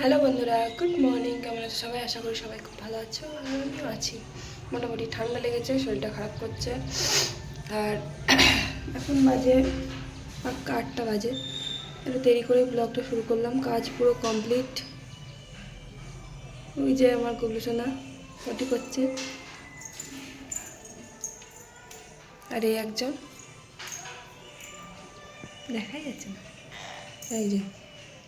Hello বন্ধুরা, good morning. কেমন আছো সবাই? আশা করি সবাই খুব ভালো আছো, আমিও আছি। মোটামুটি ঠান্ডা লেগেছে, শরীরটা খারাপ করছে। আর এখন বাজে পাক্কা আটটা বাজে। একটু দেরি করে ব্লগটা শুরু করলাম, কাজ পুরো কমপ্লিট। ওই যে আমার গবেষণা পটি করছে। আর এই একজন। দেখাই যাচ্ছে না। এই যে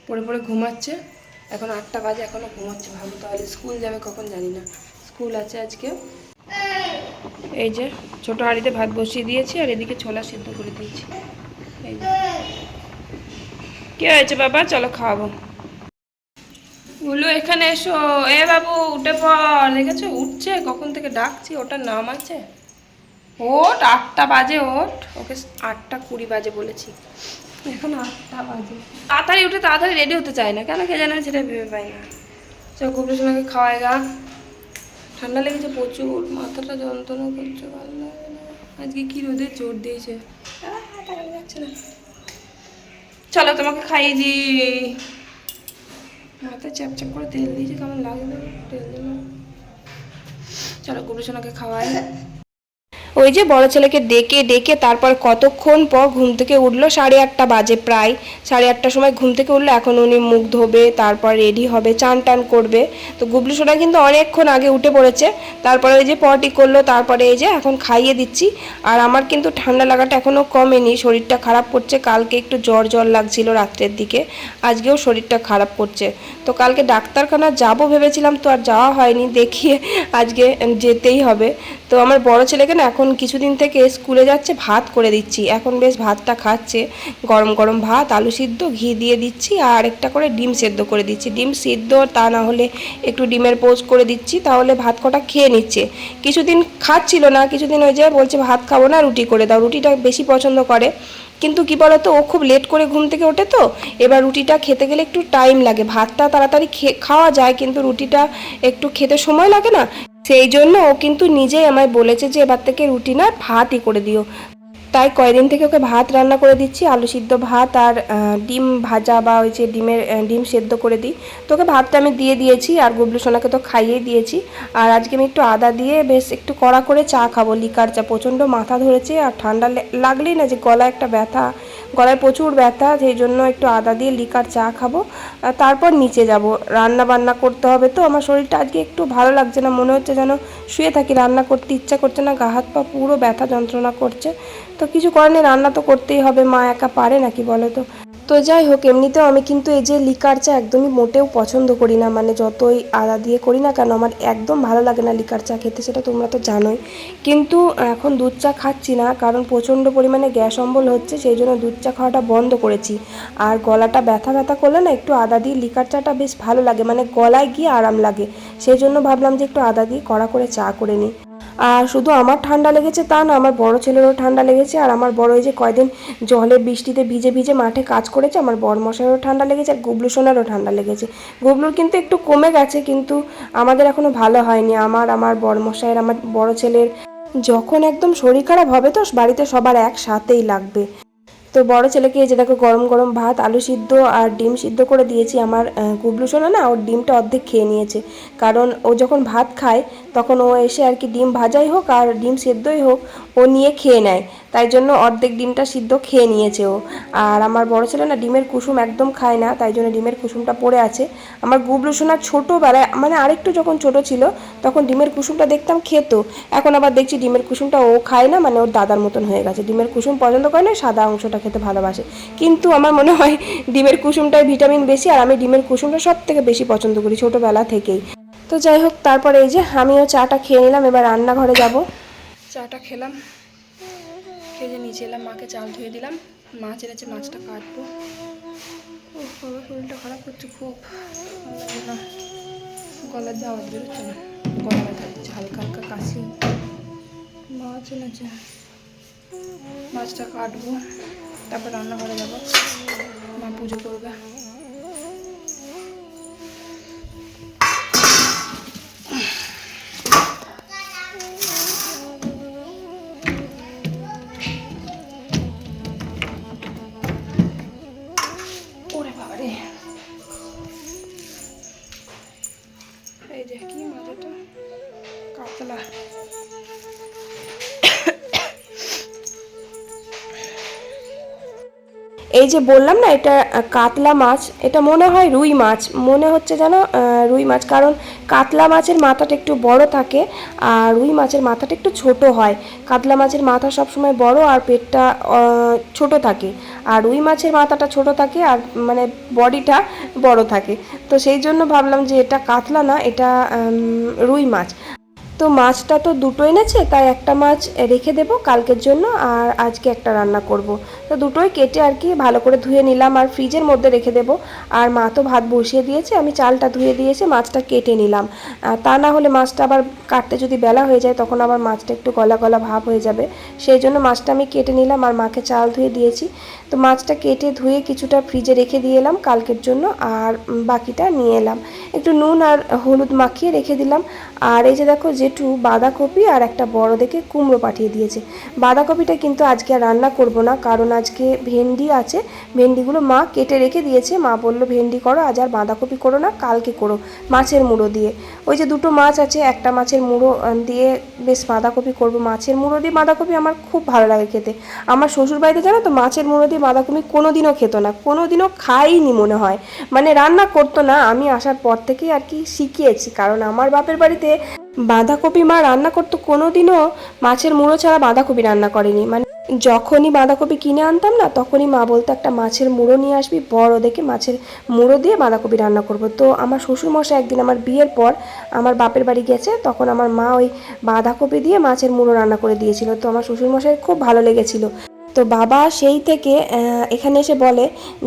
পরে পরে ঘুমাচ্ছে। এখন আটটা বাজে, এখনও ঘুমাচ্ছে ভালো তাহলে স্কুল যাবে কখন জানি না। স্কুল আছে আজকে। এই যে, ছোট হাঁড়িতে ভাত বসিয়ে দিয়েছি আর এদিকে ছোলা সিদ্ধ করে দিয়েছি। এই যে। কি হয়েছে বাবা? চলো খাওয়াবো। উলু, এখানে এসো। এ বাবু, উঠে পর দেখেছ? উঠছে। কখন থেকে ডাকছি? ওটার নাম আছে? ওট, আটটা বাজে ওট। ওকে আটটা কুড়ি বাজে বলেছি। এখন আটটা বাজে। তাড়াতাড়ি উঠে তাড়াতাড়ি রেডি হতে চায় না। কেন কে জানে সেটা ভেবে পাই না। চল গোপীসোনাকে খাওয়ায় গা। ঠান্ডা লেগেছে প্রচুর মাথাটা যন্ত্রণা করছে ভালো লাগে না। আজকে কি রোদে জোর দিয়েছে। যাচ্ছে না। চলো তোমাকে খাইয়ে দিই। মাথায় চ্যাপ চ্যাপ করে তেল দিয়েছে কেমন লাগবে তেল দিলাম। চলো গোপীসোনাকে খাওয়াই। ওই যে বড় ছেলেকে ডেকে ডেকে তারপর কতক্ষণ পর ঘুম থেকে উঠল? সাড়ে আটটা বাজে প্রায়। সাড়ে আটটার সময় ঘুম থেকে উঠল, এখন উনি মুখ ধোবে, তারপর রেডি হবে, চান টান করবে। তো গুবলু সোনা কিন্তু অনেকক্ষণ আগে উঠে পড়েছে। তারপরে ওই যে পটি করল, তারপরে এই যে এখন খাইয়ে দিচ্ছি। আর আমার কিন্তু ঠান্ডা লাগাটা এখনও কমেনি, শরীরটা খারাপ করছে। কালকে একটু জ্বর জ্বর লাগছিল রাত্রের দিকে, আজকেও শরীরটা খারাপ করছে। তো কালকে ডাক্তারখানা যাব ভেবেছিলাম, তো আর যাওয়া হয়নি, দেখিয়ে আজকে যেতেই হবে। তো আমার বড় ছেলেকে না এখন কিছুদিন থেকে স্কুলে যাচ্ছে, ভাত করে দিচ্ছি। এখন বেশ ভাতটা খাচ্ছে। গরম গরম ভাত, আলু সিদ্ধ, ঘি দিয়ে দিচ্ছি, আর একটা করে ডিম সেদ্ধ করে দিচ্ছি। ডিম সিদ্ধ, তা না হলে একটু ডিমের পোস্ট করে দিচ্ছি, তাহলে ভাত কটা খেয়ে নিচ্ছে। কিছুদিন খাচ্ছিল না, কিছুদিন ওই যে বলছে, ভাত খাব না, রুটি করে দাও। রুটিটা বেশি পছন্দ করে। কিন্তু কি বলতো, ও খুব লেট করে ঘুম থেকে ওঠে তো। এবার রুটিটা খেতে গেলে একটু টাইম লাগে। ভাতটা তাড়াতাড়ি খাওয়া যায়, কিন্তু রুটিটা একটু খেতে সময় লাগে না। সেই জন্য ও কিন্তু নিজেই আমায় বলেছে যে এবার থেকে রুটি না, ভাতই করে দিও। তাই কয়দিন থেকে ওকে ভাত রান্না করে দিচ্ছি, আলু সিদ্ধ ভাত আর ডিম ভাজা বা ওই যে ডিমের ডিম সেদ্ধ করে দিই। তো ওকে ভাতটা আমি দিয়ে দিয়েছি আর গুবলু সোনাকে তো খাইয়েই দিয়েছি। আর আজকে আমি একটু আদা দিয়ে বেশ একটু কড়া করে চা খাব, লিকার চা, প্রচণ্ড মাথা ধরেছে আর ঠান্ডা লাগলেই না যে গলায় একটা ব্যথা। গলায় প্রচুর ব্যথা, সেই জন্য একটু আদা দিয়ে লিকার চা খাব। তারপর নিচে যাব। রান্না বান্না করতে হবে তো। আমার শরীরটা আজকে একটু ভালো লাগছে না। মনে হচ্ছে যেন শুয়ে থাকি। রান্না করতে ইচ্ছা করছে না। গা হাত পা পুরো ব্যথা যন্ত্রণা করছে। তো কিছু করার নেই। রান্না তো করতেই হবে। মা একা পারে নাকি বলো তো? তো যাই হোক, এমনিতেও আমি কিন্তু এই যে লিকার চা একদমই মোটেও পছন্দ করি না। মানে যতই আদা দিয়ে করি না কেন, আমার একদম ভালো লাগে না লিকার চা খেতে, সেটা তোমরা তো জানোই। কিন্তু এখন দুধ চা খাচ্ছি না, কারণ প্রচণ্ড পরিমাণে গ্যাস অম্বল হচ্ছে, সেই জন্য দুধ চা খাওয়াটা বন্ধ করেছি। আর গলাটা ব্যথা ব্যথা করলে না, একটু আদা দিয়ে লিকার চাটা বেশ ভালো লাগে মানে গলায় গিয়ে আরাম লাগে। সেই জন্য ভাবলাম যে একটু আদা দিয়ে কড়া করে চা করে নিই। আর শুধু আমার ঠান্ডা লেগেছে তা না, আমার বড় ছেলেরও ঠান্ডা লেগেছে। আর আমার বড় এই যে কয়দিন জলে বৃষ্টিতে ভিজে ভিজে মাঠে কাজ করেছে, আমার বড় মশাইয়েরও ঠান্ডা লেগেছে আর গুবলু সোনারও ঠান্ডা লেগেছে। গুবলুর কিন্তু একটু কমে গেছে, কিন্তু আমাদের এখনও ভালো হয়নি। আমার আমার বড় মশাইয়ের আমার বড় ছেলের যখন একদম শরীর খারাপ হবে তো বাড়িতে সবার একসাথেই লাগবে। তো বড় ছেলেকে এই যে দেখো গরম গরম ভাত, আলু সিদ্ধ আর ডিম সিদ্ধ করে দিয়েছি আমার গুবলু সোনা না, ওর ডিমটা অর্ধেক খেয়ে নিয়েছে। কারণ ও যখন ভাত খায়, তখন ও এসে আর কি ডিম ভাজাই হোক আর ডিম সেদ্ধই হোক, ও নিয়ে খেয়ে নেয়। তাই জন্য অর্ধেক ডিমটা সিদ্ধ খেয়ে নিয়েছে ও। আর আমার বড় ছেলে না ডিমের কুসুম একদম খায় না, তাই জন্য ডিমের কুসুমটা পড়ে আছে। আমার গুবলু সোনা ছোটোবেলায় মানে আরেকটু যখন ছোট ছিল, তখন ডিমের কুসুমটা দেখতাম খেত। এখন আবার দেখছি ডিমের কুসুমটা ও খায় না মানে ওর দাদার মতন হয়ে গেছে। ডিমের কুসুম পছন্দ করে না, সাদা অংশটা খেতে ভালোবাসে। কিন্তু আমার মনে হয় ডিমের কুসুমটায় ভিটামিন বেশি আর আমি ডিমের কুসুমটা সব থেকে বেশি পছন্দ করি ছোটোবেলা থেকেই। তো যাই হোক, তারপরে এই যে আমিও চাটা খেয়ে নিলাম, এবার রান্নাঘরে যাব। চাটা খেলাম, খেয়ে নিচে এলাম, মাকে চাল ধুয়ে দিলাম মাছ এনেছে মাছটা কাটবো। শরীরটা খারাপ করছে খুব। গলার যে আওয়াজ বেরোচ্ছে না গলা ব্যথা হালকা হালকা কাশি। মাছ এনেছে মাছটা কাটবো। তারপর রান্নাঘরে যাব। মা পুজো করবে। যে বললাম না, এটা কাতলা মাছ, এটা মনে হয় রুই মাছ। মনে হচ্ছে যেন রুই মাছ, কারণ কাতলা মাছের মাথাটা একটু বড় থাকে আর রুই মাছের মাথাটা একটু ছোট হয়। কাতলা মাছের মাথা সবসময় বড় আর পেটটা ছোট থাকে। আর রুই মাছের মাথাটা ছোট থাকে আর মানে বডিটা বড় থাকে। তো সেই জন্য ভাবলাম যে এটা কাতলা না, এটা রুই মাছ। তো মাছটা তো দুটো এনেছে, তাই একটা মাছ রেখে দেবো কালকের জন্য আর আজকে একটা রান্না করব। তো দুটোই কেটে আর কি ভালো করে ধুয়ে নিলাম আর ফ্রিজের মধ্যে রেখে দেবো। আর মা তো ভাত বসিয়ে দিয়েছে, আমি চালটা ধুয়ে দিয়েছে, মাছটা কেটে নিলাম। তা না হলে মাছটা আবার কাটতে যদি বেলা হয়ে যায়, তখন আবার মাছটা একটু গলা গলা ভাব হয়ে যাবে। সেই জন্য মাছটা আমি কেটে নিলাম আর মাকে চাল ধুয়ে দিয়েছি। তো মাছটা কেটে ধুয়ে কিছুটা ফ্রিজে রেখে দিয়ে এলাম কালকের জন্য আর বাকিটা নিয়ে এলাম। একটু নুন আর হলুদ মাখিয়ে রেখে দিলাম। আর এই যে দেখো জেঠু বাঁধাকপি আর একটা বড় দেখে কুমড়ো পাঠিয়ে দিয়েছে। বাঁধাকপিটা কিন্তু আজকে আর রান্না করব না, কারণ আজকে ভেন্ডি আছে। ভেন্ডিগুলো মা কেটে রেখে দিয়েছে। মা বলল, ভেন্ডি করো, আজ আর বাঁধাকপি করো না, কালকে করো মাছের মুড়ো দিয়ে। ওই যে দুটো মাছ আছে, একটা মাছের মুড়ো দিয়ে বেশ বাঁধাকপি করব। মাছের মুড়ো দিয়ে বাঁধাকপি আমার খুব ভালো লাগে খেতে। আমার শ্বশুর বাড়িতে জানো তো, মাছের মুড়ো দিয়ে বাঁধাকপি কোনোদিনও খেতো না, কোনোদিনও খাইনি মনে হয়। মানে রান্না করতো না, আমি আসার পর থেকেই আর কি শিখিয়েছি, কারণ আমার বাপের বাড়িতে বাঁধাকপি মা রান্না করতো কোনোদিনও মাছের মুড়ো ছাড়া বাঁধাকপি রান্না করেনি। মানে যখনই বাঁধাকপি কিনে আনতাম না, তখনই মা বলতো, একটা মাছের মুড়ো নিয়ে আসবি, বড় দেখে মাছের মুড়ো দিয়ে বাঁধাকপি রান্না করব। তো আমার শ্বশুরমশাই একদিন আমার বিয়ের পর আমার বাপের বাড়ি গেছে, তখন আমার মা ওই বাঁধাকপি দিয়ে মাছের মুড়ো রান্না করে দিয়েছিল। তো আমার শ্বশুরমশাই খুব ভালো লেগেছিল। তো বাবা সেই থেকে এখানে এসে বলে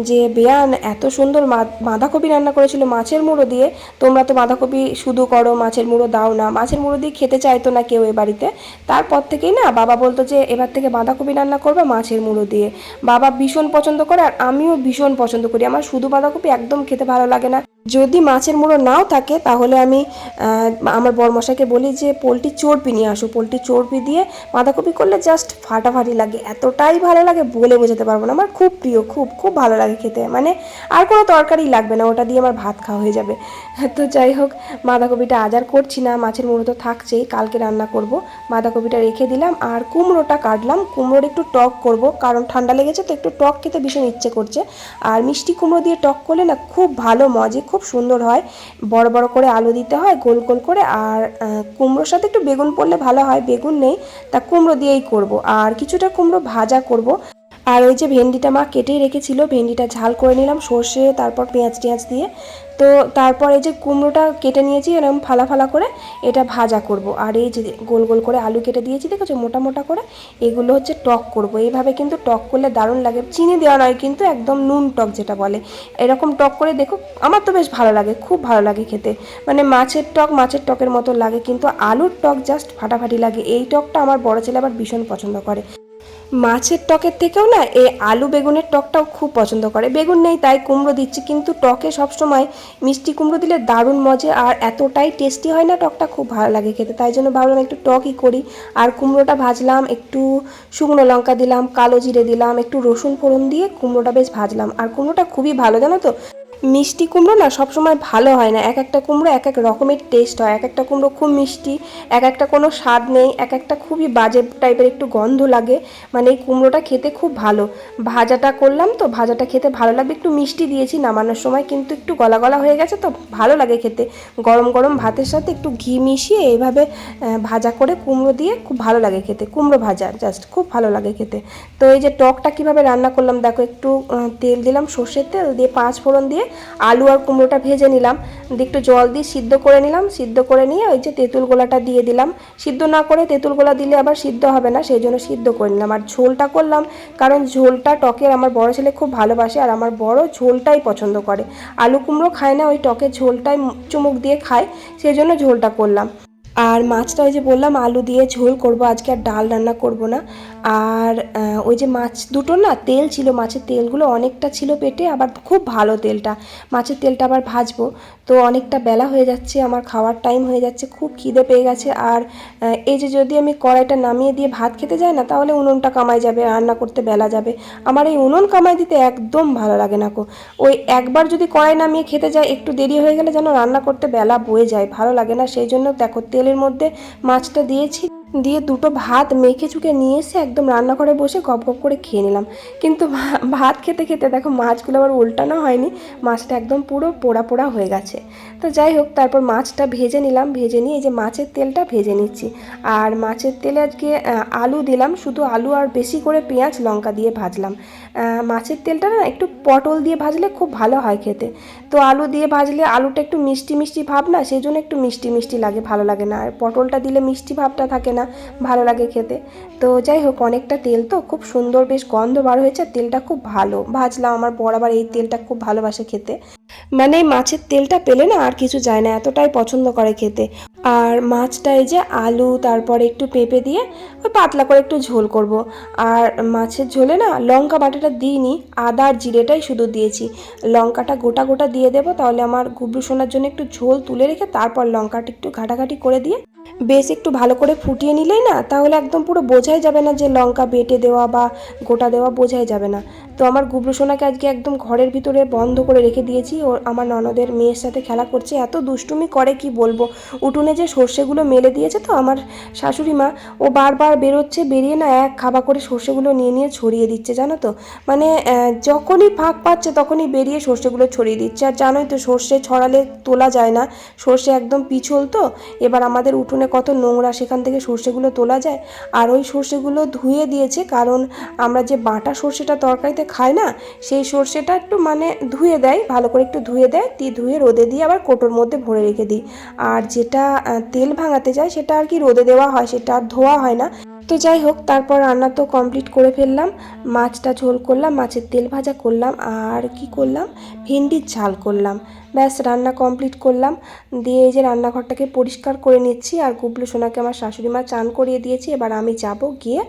যে, বেয়ান, এত সুন্দর বাঁধাকপি রান্না করেছিল মাছের মুড়ো দিয়ে। তোমরা তো বাঁধাকপি শুধু করো, মাছের মুড়ো দাও না। মাছের মুড়ো দিয়ে খেতে চাইতো না কেউ এ বাড়িতে। তারপর থেকেই না বাবা বলতো যে, এবার থেকে বাঁধাকপি রান্না করবে মাছের মুড়ো দিয়ে। বাবা ভীষণ পছন্দ করে, আর আমিও ভীষণ পছন্দ করি। আমার শুধু বাঁধাকপি একদম খেতে ভালো লাগে না। যদি মাছের মুড়ো নাও থাকে, তাহলে আমি আমার বরমশাকে বলি যে, পোলট্রি চর্বি নিয়ে আসো। পোলট্রি চর্বি দিয়ে বাঁধাকপি করলে জাস্ট ফাটাফাটি লাগে। এতটাই ভালো লাগে বলে বোঝাতে পারব না। আমার খুব প্রিয়, খুব খুব ভালো লাগে খেতে। মানে আর কোনো তরকারি লাগবে না, ওটা দিয়ে আমার ভাত খাওয়া হয়ে যাবে। তো যাই হোক, বাঁধাকপিটা আজ আর করছি না, মাছের মুড়ো তো থাকছেই, কালকে রান্না করব। বাঁধাকপিটা রেখে দিলাম, আর কুমড়োটা কাটলাম। কুমড়োর একটু টক করব, কারণ ঠান্ডা লেগেছে, তো একটু টক খেতে ভীষণ ইচ্ছে করছে। আর মিষ্টি কুমড়ো দিয়ে টক করলে না, খুব ভালো মজে খুব সুন্দর হয়। বড় বড় করে আলু দিতে হয়, গোল গোল করে। আর কুমড়োর সাথে একটু বেগুন পড়লে ভালো হয়, বেগুন নেই, তা কুমড়ো দিয়েই করব। আর কিছুটা কুমড়ো ভাজা করব। আর ওই যে ভেন্ডিটা মা কেটেই রেখেছিল, ভেন্ডিটা ঝাল করে নিলাম, সর্ষে, তারপর পেঁয়াজ টিয়াজ দিয়ে। তো তারপর এই যে কুমড়োটা কেটে নিয়েছি এরকম ফালা ফালা করে এটা ভাজা করব। আর এই যে গোল গোল করে আলু কেটে দিয়েছি, দেখেছ? মোটা মোটা করে। এগুলো হচ্ছে টক করব। এইভাবে কিন্তু টক করলে দারুণ লাগে। চিনি দেওয়া নয়, কিন্তু একদম নুন টক যেটা বলে। এরকম টক করে দেখো, আমার তো বেশ ভালো লাগে, খুব ভালো লাগে খেতে। মানে মাছের টক, মাছের টকের মতো লাগে, কিন্তু আলুর টক জাস্ট ফাটাফাটি লাগে। এই টকটা আমার বড় ছেলে আবার ভীষণ পছন্দ করে। মাছের টকের থেকেও না এই আলু বেগুনের টকটাও খুব পছন্দ করে। বেগুন নেই, তাই কুমড়ো দিচ্ছি, কিন্তু টকে সবসময় মিষ্টি কুমড়ো দিলে দারুণ মজে আর এতটাই টেস্টি হয় না টকটা, খুব ভালো লাগে খেতে। তাই জন্য ভাবলাম একটু টকই করি। আর কুমড়োটা ভাজলাম, একটু শুকনো লঙ্কা দিলাম, কালো জিরে দিলাম, একটু রসুন ফোড়ন দিয়ে কুমড়োটা বেশ ভাজলাম। আর কুমড়োটা খুবই ভালো, জানো তো? মিষ্টি কুমড়ো না সবসময় ভালো হয় না। এক একটা কুমড়ো এক এক রকমের টেস্ট হয়। এক একটা কুমড়ো খুব মিষ্টি, এক একটা কোনো স্বাদ নেই, এক একটা খুবই বাজে টাইপের একটু গন্ধ লাগে। মানে এই কুমড়োটা খেতে খুব ভালো। ভাজাটা করলাম তো, ভাজাটা খেতে ভালো লাগবে। একটু মিষ্টি দিয়েছি নামানোর সময়, কিন্তু একটু গলা গলা হয়ে গেছে তো, ভালো লাগে খেতে। গরম গরম ভাতের সাথে একটু ঘি মিশিয়ে এইভাবে ভাজা করে কুমড়ো দিয়ে খুব ভালো লাগে খেতে। কুমড়ো ভাজা জাস্ট খুব ভালো লাগে খেতে। তো এই যে টকটা কীভাবে রান্না করলাম, দেখো একটু তেল দিলাম সর্ষের তেল, দিয়ে পাঁচ ফোড়ন দিয়ে আলু আর কুমড়োটা ভেজে নিলাম। একটু জল দিয়ে সিদ্ধ করে নিলাম। সিদ্ধ করে নিয়ে ওই যে তেঁতুল গোলাটা দিয়ে দিলাম। সিদ্ধ না করে তেঁতুল গোলা দিলে আবার সিদ্ধ হবে না, সেই জন্য সিদ্ধ করে নিলাম। আর ঝোলটা করলাম কারণ ঝোলটা টকের আমার বড় ছেলে খুব ভালোবাসে আর আমার বড় ঝোলটাই পছন্দ করে। আলু কুমড়ো খায় না, ওই টকের ঝোলটাই চুমুক দিয়ে খায়, সেই জন্য ঝোলটা করলাম। আর মাছটা ওই যে বললাম, আলু দিয়ে ঝোল করব, আজকে আর ডাল রান্না করব না। আর ওই যে মাছ দুটো না, তেল ছিল, মাছের তেলগুলো অনেকটা ছিল পেটে, আবার খুব ভালো তেলটা। মাছের তেলটা আবার ভাজবো। তো অনেকটা বেলা হয়ে যাচ্ছে, আমার খাওয়ার টাইম হয়ে যাচ্ছে, খুব খিদে পেয়ে গেছে। আর এই যে যদি আমি কড়াইটা নামিয়ে দিয়ে ভাত খেতে যাই না, তাহলে উনুনটা কামাই যাবে, রান্না করতে বেলা যাবে। আমার এই উনুন কামাই দিতে একদম ভালো লাগে না কো ওই একবার যদি কড়াই নামিয়ে খেতে যাই, একটু দেরি হয়ে গেলে যেন রান্না করতে বেলা বয়ে যায়, ভালো লাগে না। সেই জন্য দেখো, তেলের মধ্যে মাছটা দিয়েছি। দিয়ে দুটো ভাত মেখে চুকে নিয়ে এসে একদম রান্নাঘরে বসে গপ গপ করে খেয়ে নিলাম। কিন্তু ভাত খেতে খেতে দেখো মাছগুলো আবার উল্টানো হয়নি, মাছটা একদম পুরো পোড়া পোড়া হয়ে গেছে। তো যাই হোক, তারপর মাছটা ভেজে নিলাম, ভেজে নিয়ে এই যে মাছের তেলটা ভেজে নিচ্ছি। আর মাছের তেলে আজকে আলু দিলাম, শুধু আলু আর বেশি করে পেঁয়াজ, লঙ্কা দিয়ে ভাজলাম। মাছের তেলটা না একটু পটল দিয়ে ভাজলে খুব ভালো হয় খেতে। তো আলু দিয়ে ভাজলে আলুটা একটু মিষ্টি মিষ্টি ভাব না, সেই জন্য একটু মিষ্টি মিষ্টি লাগে, ভালো লাগে না। আর পটলটা দিলে মিষ্টি ভাবটা থাকে না। ভালো লাগে খেতে। তো যাই হোক, অনেকটা তেল তো, খুব সুন্দর বেশ গন্ধ বার হয়েছে তেলটা খুব ভালো। ভাজলাম, আমার বর আবার এই তেলটা খুব ভালোবাসে খেতে। মানে মাছের তেলটা পেলে না আর কিছু যায় না, এতটাই পছন্দ করে খেতে। আর মাছটা এই যে আলু, তারপরে একটু পেঁপে দিয়ে ওই পাতলা করে একটু ঝোল করব। আর মাছের ঝোলে না লঙ্কা বাটাটা দিইনি, আদা আর জিরেটাই শুধু দিয়েছি। লঙ্কাটা গোটা গোটা দিয়ে দেবো, তাহলে আমার গুবলু সোনার জন্য একটু ঝোল তুলে রেখে তারপর লঙ্কাটা একটু ঘাটাঘাটি করে দিয়ে বেশ একটু ভালো করে ফুটিয়ে নিলেই না, তাহলে একদম পুরো বোঝাই যাবে না যে লঙ্কা বেটে দেওয়া বা গোটা দেওয়া বোঝাই যাবে না। তো আমার গুবলু সোনাকে আজকে একদম ঘরের ভিতরে বন্ধ করে রেখে দিয়েছি। ও আমার ননদের মেয়ের সাথে খেলা করছে, এত দুষ্টুমি করে কি বলব? উঠোনে যে সর্ষেগুলো মেলে দিয়েছে তো আমার শাশুড়ি মা, ও বারবার বেরোচ্ছে, বেরিয়ে না এক খাবা করে সর্ষেগুলো নিয়ে নিয়ে ছড়িয়ে দিচ্ছে, জানো তো? মানে যখনই ফাঁক পাচ্ছে তখনই বেরিয়ে সর্ষেগুলো ছড়িয়ে দিচ্ছে। আর জানোই তো সর্ষে ছড়ালে তোলা যায় না, সর্ষে একদম পিছল তো, এবার আমাদের উঠোনে কত নোংরা সেখান থেকে সর্ষেগুলো তোলা যায়, আর ওই সর্ষেগুলো ধুয়ে দিয়েছে, কারণ আমরা যে বাটা সর্ষেটা তরকারিতে খাই না, সেই সর্ষেটা একটু মানে ধুয়ে দেয়, ভালো করে একটু ধুয়ে দেয় দিয়ে ধুয়ে রোদে দিয়ে আবার কোটোর মধ্যে ভরে রেখে দিই। আর যেটা তেল ভাঙাতে যায় সেটা আর কি রোদে দেওয়া হয়, সেটা আর ধোয়া হয় না। তো যাই হোক, তারপর রান্না তো কমপ্লিট করে ফেললাম। মাছটা ঝোল করলাম, মাছের তেল ভাজা করলাম, আর কি করলাম? ভেন্ডির ঝাল করলাম। ব্যাস, রান্না কমপ্লিট করলাম। দিয়ে এই যে রান্নাঘরটাকে পরিষ্কার করে নিচ্ছি, আর গুবলু সোনাকে আমার শাশুড়ি মা চান করিয়ে দিয়েছি, এবার আমি যাব গিয়ে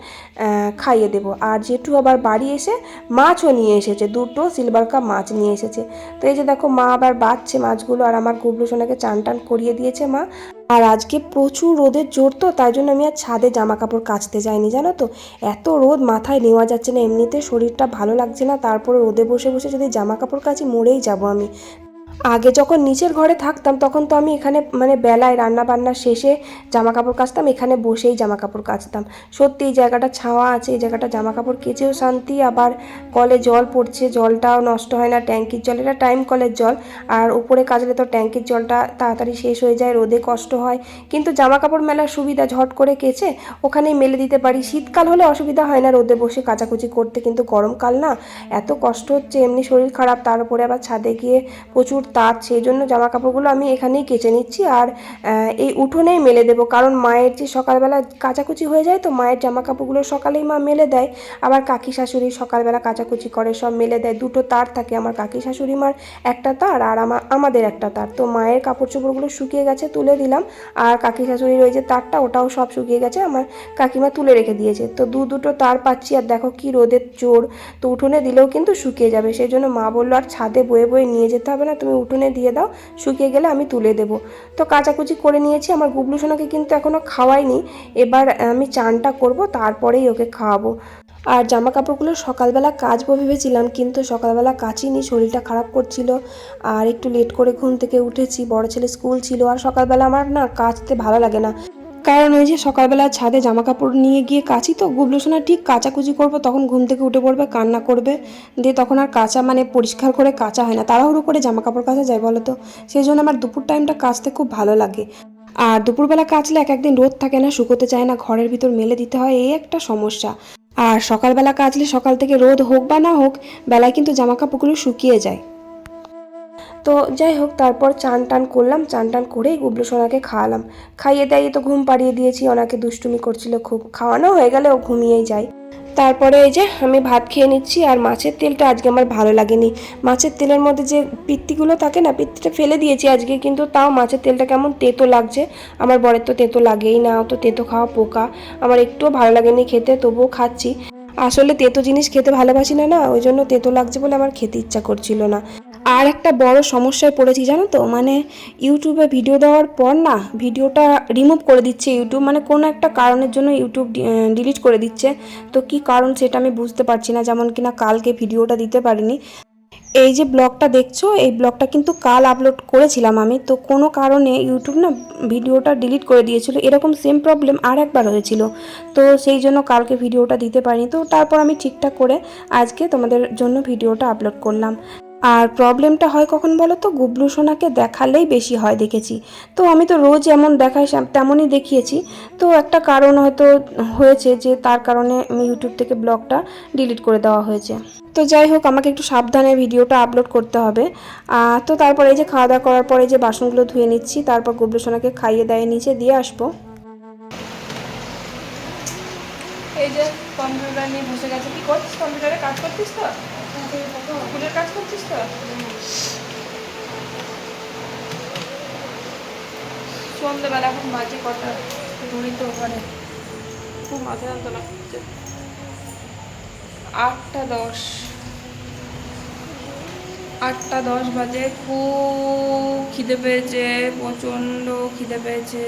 খাইয়ে দেবো। আর জেঠু আবার বাড়ি এসে মাছও নিয়ে এসেছে, দুটো সিলভার কাপ মাছ নিয়ে এসেছে। তো এই যে দেখো, মা আবার বাচ্ছে মাছগুলো, আর আমার গুবলু সোনাকে চান টান করিয়ে দিয়েছে মা। আর আজকে প্রচুর রোদের জোর তো, তাই জন্য আমি আর ছাদে জামা কাপড় কাচতে যাইনি, জানো তো? এত রোদ, মাথায় নেওয়া যাচ্ছে না, এমনিতে শরীরটা ভালো লাগছে না, তারপরে রোদে বসে বসে যদি জামা কাপড় কাচি, মরেই যাব আমি। আগে যখন নিচের ঘরে থাকতাম, তখন তো আমি এখানে মানে বেলায় রান্না বান্না শেষে জামা কাপড় কাচতাম, এখানে বসেই জামা কাপড় কাচতাম। সত্যি এই জায়গাটা ছাওয়া আছে, এই জায়গাটা জামা কাপড় কেচেও শান্তি, আবার কলে জল পড়ছে, জলটাও নষ্ট হয় না, ট্যাঙ্কির জল, এটা টাইম কলের জল, আর উপরে কাচলে তো ট্যাঙ্কির জলটা তাড়াতাড়ি শেষ হয়ে যায়, রোদে কষ্ট হয়। কিন্তু জামা কাপড় মেলার সুবিধা ঝট করে কেচে ওখানেই মেলে দিতে পারি। শীতকাল হলে অসুবিধা হয় না রোদে বসে কাচাকুচি করতে, কিন্তু গরমকাল না, এত কষ্ট হচ্ছে, এমনি শরীর খারাপ, তার উপরে আবার ছাদে গিয়ে প্রচুর তাপ সেই জন্য জামা কাপড়গুলো আমি এখানেই কেচে নিচ্ছি। আর এই উঠোনেই মেলে দেবো, কারণ মায়ের যে সকালবেলা কাচাকুচি হয়ে যায় তো মায়ের জামা কাপড়গুলো সকালেই মা মেলে দেয়। আবার কাকি শাশুড়ি সকালবেলা কাচাকুচি করে, সব মেলে দেয়। দুটো তার থাকে, আমার কাকি শাশুড়ি মার একটা তার আর আমার আমাদের একটা তার। তো মায়ের কাপড় চোপড়গুলো শুকিয়ে গেছে, তুলে দিলাম। আর কাকি শাশুড়ির ওই যে তারটা, ওটাও সব শুকিয়ে গেছে, আমার কাকিমা তুলে রেখে দিয়েছে। তো দু দুটো তার পাচ্ছি, আর দেখো কি রোদের জোর। তো উঠোনে দিলেও কিন্তু শুকিয়ে যাবে, সেই জন্য মা বলল, আর ছাদে বয়ে বয়ে নিয়ে যেতে হবে না, তুমি উঠোনে দিয়ে দাও, শুকিয়ে গেলে আমি তুলে দেব। তো কাচাকুচি করে নিয়েছি, আমার গুবলু সোনাকে কিন্তু এখনও খাওয়াইনি এবার আমি চানটা করব, তারপরেই ওকে খাওয়াবো। আর জামা কাপড়গুলো সকালবেলা কাচবো ভেবেছিলাম, কিন্তু সকালবেলা কাচিনি, শরীরটা খারাপ করছিল। আর একটু লেট করে ঘুম থেকে উঠেছি, বড় ছেলে স্কুল ছিল, আর সকালবেলা আমার না কাচতে ভালো লাগে না। কারণ ওই যে সকালবেলা ছাদে জামা কাপড় নিয়ে গিয়ে কাচি তো, গুবলু সোনা ঠিক কাচাকুচি করব, তখন ঘুম থেকে উঠে পড়বে, কান্না করবে। দিয়ে তখন আর কাঁচা মানে পরিষ্কার করে কাচা হয় না, তাড়াহুড়ো করে জামা কাপড় কাচা যায় বলো তো? সেই জন্য আমার দুপুর টাইমটা কাচতে খুব ভালো লাগে। আর দুপুরবেলা কাচলে এক একদিন রোদ থাকে না, শুকোতে চায় না, ঘরের ভিতর মেলে দিতে হয়, এই একটা সমস্যা। আর সকালবেলা কাচলে সকাল থেকে রোদ হোক বা না হোক, বেলায় কিন্তু জামা কাপড়গুলো শুকিয়ে যায়। তো যাই হোক, তারপর চান টান করলাম, চান টান করেই গুবলু সোনাকে খাওয়ালাম। খাইয়ে দাইয়ে তো ঘুম পাড়িয়ে দিয়েছি, ওনাকে দুষ্টুমি করছিল খুব। খাওয়ানো হয়ে গেলে ও ঘুমিয়েই যায়। তারপরে এই যে আমি ভাত খেয়ে নিচ্ছি, আর মাছের তেলটা আজকে আমার ভালো লাগেনি। মাছের তেলের মধ্যে যে পিত্তিগুলো থাকে না, পিত্তিটা ফেলে দিয়েছি আজকে, কিন্তু তাও মাছের তেলটা কেমন তেতো লাগছে। আমার বরের তো তেতো লাগেই না অত তেতো খাওয়া পোকা। আমার একটুও ভালো লাগেনি খেতে, তবুও খাচ্ছি। আসলে তেতো জিনিস খেতে ভালোবাসি না না, ওই জন্য তেতো লাগছে বলে আমার খেতে ইচ্ছা করছিল না। আর একটা বড় সমস্যায় পড়েছি, জানো তো? মানে ইউটিউবে ভিডিও দেওয়ার পর না ভিডিওটা রিমুভ করে দিচ্ছে ইউটিউব মানে কোনো একটা কারণের জন্য ইউটিউব ডিলিট করে দিচ্ছে। তো কি কারণ সেটা আমি বুঝতে পারছি না, যেমন কিনা কালকে ভিডিওটা দিতে পারিনি। এই যে ব্লগটা দেখছ, এই ব্লগটা কিন্তু কাল আপলোড করেছিলাম আমি, তো কোনো কারণে ইউটিউব না ভিডিওটা ডিলিট করে দিয়েছিল। এরকম সেম প্রবলেম আর একবার হয়েছিল। তো সেই জন্য কালকে ভিডিওটা দিতে পারিনি। তো তারপর আমি ঠিকঠাক করে আজকে তোমাদের জন্য ভিডিওটা আপলোড করলাম। আর প্রবলেমটা হয় কখন বলো তো? গুবলু সোনাকে দেখালেই বেশি হয় দেখেছি। তো আমি তো রোজ এমন দেখাই তেমনই দেখিয়েছি। তো একটা কারণ হয়তো হয়েছে যে তার কারণে আমি ইউটিউব থেকে ব্লগটা ডিলিট করে দেওয়া হয়েছে। তো যাই হোক, আমাকে একটু সাবধানে ভিডিওটা আপলোড করতে হবে। তো তারপরে এই যে খাওয়া দাওয়া করার পরে যে বাসনগুলো ধুয়ে নিচ্ছি, তারপর গুবলু সোনাকে খাইয়ে দাইয়ে নিচে দিয়ে আসব। এই যে কম্পিউটার নিয়ে বসে গেছে। কি করছিস কম্পিউটারে? কাজ করছিস তো? স্কুলের কাজ করছিস তো? সন্ধ্যেবেলা এখন মাঝে কটা? তো ওখানে। খুব মাথা যন্ত্রণা করছে আটটা দশ। আটটা দশ বাজে। খুব খিদে পেয়েছে, প্রচণ্ড খিদে পেয়েছে।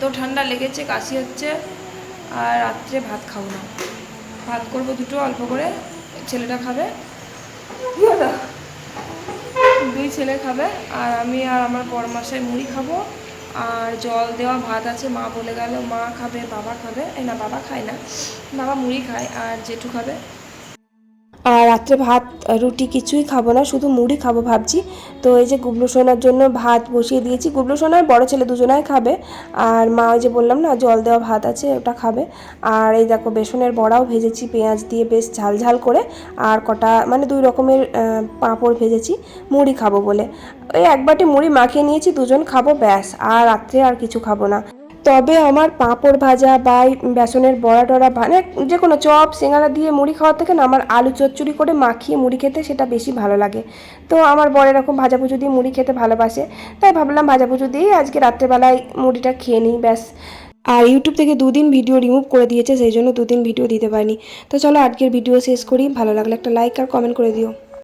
এত ঠান্ডা লেগেছে, কাশি হচ্ছে আর রাত্রে ভাত খাব না। ভাত করব দুটো, অল্প করে ছেলেটা খাবে। দুই ছেলে খাবে আর আমি আর আমার পরমাসায় মুড়ি খাব। আর জল দেওয়া ভাত আছে, মা বলে গেল, মা খাবে, বাবা খাবে। না, বাবা খায় না, বাবা মুড়ি খায় আর জেঠু খাবে। আর রাত্রে ভাত, রুটি কিছুই খাব না, শুধু মুড়ি খাব ভাবছি। তো এই যে গুবলু সোনার জন্য ভাত বসিয়ে দিয়েছি। গুবলু সোনার বড় ছেলে দুজনাই খাবে। আর মা ওই যে বললাম না, জল দেওয়া ভাত আছে, ওটা খাবে। আর এই দেখো বেসনের বড়াও ভেজেছি, পেঁয়াজ দিয়ে বেশ ঝাল ঝাল করে। আর কটা মানে দুই রকমের পাঁপড় ভেজেছি, মুড়ি খাব বলে। ওই এক বাটি মুড়ি মাখিয়ে নিয়েছি, দুজন খাব, ব্যাস। আর রাত্রে আর কিছু খাব না। তবে আমার পাঁপড় ভাজা বা বেসনের বড়া টড়া মানে যে কোনো চপ সিঙ্গারা দিয়ে মুড়ি খাওয়ার থেকে না, আমার আলু চচ্চড়ি করে মাখিয়ে মুড়ি খেতে সেটা বেশি ভালো লাগে। তো আমার বর এরকম ভাজাভুজো দিয়ে মুড়ি খেতে ভালোবাসে। তাই ভাবলাম ভাজাভুজো দিয়েই আজকে রাত্রেবেলায় মুড়িটা খেয়ে নিই, ব্যাস। আর ইউটিউব থেকে দুদিন ভিডিও রিমুভ করে দিয়েছে, সেই জন্য দুদিন ভিডিও দিতে পারিনি। তো চলো আজকের ভিডিও শেষ করি। ভালো লাগলে একটা লাইক আর কমেন্ট করে দিও।